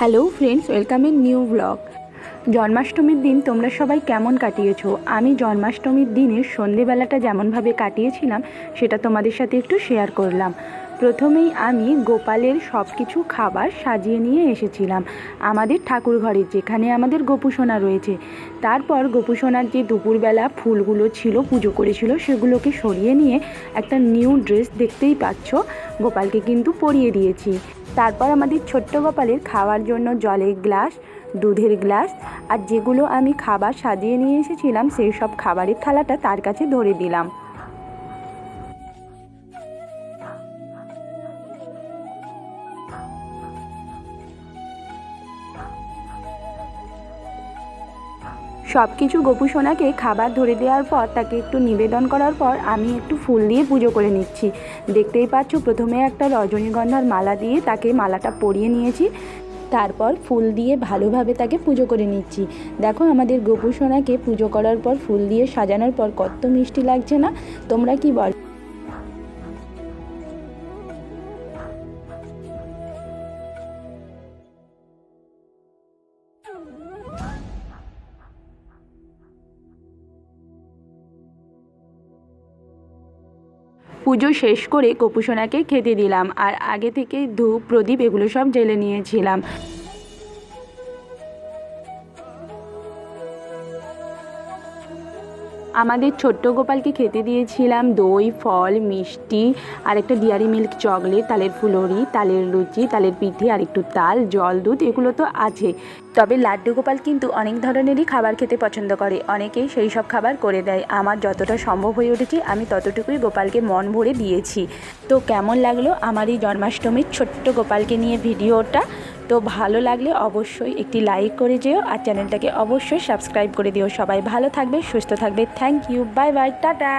Hello friends, welcome in new blog. জন্মাষ্টমীর দিন তোমরা সবাই কেমন কাটিয়েছো? আমি জন্মাষ্টমীর দিনের সন্ধেবেলাটা যেমনভাবে কাটিয়েছিলাম, সেটা তোমাদের সাথে একটু শেয়ার করলাম। প্রথমেই আমি গোপালের সব কিছু খাবার সাজিয়ে নিয়ে এসেছিলাম, আমাদের ঠাকুর ঘরে, যেখানে আমাদের গোপুসোনা রয়েছে। তারপর গোপুসোনার যে দুপুরবেলা ফুলগুলো ছিল, পুজো করেছিল, সেগুলোকে সরিয়ে নিয়ে একটা নিউ ড্রেস দেখতেই পাচ্ছ, গোপালকে কিন্তু পরিয়ে দিয়েছি। তারপর আমাদের ছোট্ট কপালের খাওয়ার জন্য জলের গ্লাস, দুধের গ্লাস আর যেগুলো আমি খাবার সাজিয়ে নিয়ে এসেছিলাম, সেই সব খাবারের থালাটা তার কাছে ধরে দিলাম। সব কিছু গোপু সোনাকে খাবার ধরে দেওয়ার পর তাকে একটু নিবেদন করার পর আমি একটু ফুল দিয়ে পুজো করে নিচ্ছি। দেখতেই পাচ্ছ, প্রথমে একটা রজনীগন্ধার মালা দিয়ে তাকে মালাটা পরিয়ে নিয়েছি। তারপর ফুল দিয়ে ভালোভাবে তাকে পুজো করে নিচ্ছি। দেখো, আমাদের গোপু সোনাকে পুজো করার পর, ফুল দিয়ে সাজানোর পর কত মিষ্টি লাগছে না? তোমরা কি বল পুজো শেষ করে কপুসোনাকে খেতে দিলাম। আর আগে থেকে ধূপ, প্রদীপ এগুলো সব জেলে নিয়েছিলাম। আমাদের ছোট্ট গোপালকে খেতে দিয়েছিলাম দই, ফল, মিষ্টি, আর একটা ডিয়ারি মিল্ক চকলেট, তালের ফুলরি, তালের লুচি, তালের পিঠে, আর একটু তাল, জল, দুধ, এগুলো তো আছে। তবে লাড্ডু গোপাল কিন্তু অনেক ধরনেরই খাবার খেতে পছন্দ করে। অনেকেই সেই সব খাবার করে দেয়। আমার যতটা সম্ভব হয়ে উঠেছে, আমি ততটুকুই গোপালকে মন ভরে দিয়েছি। তো কেমন লাগল আমার এই জন্মাষ্টমীর ছোট্ট গোপালকে নিয়ে ভিডিওটা? তো ভালো লাগলে অবশ্যই একটি লাইক করে যেও আর চ্যানেলটাকে অবশ্যই সাবস্ক্রাইব করে দিও। সবাই ভালো থাকবে, সুস্থ থাকবে। Thank you bye bye tata.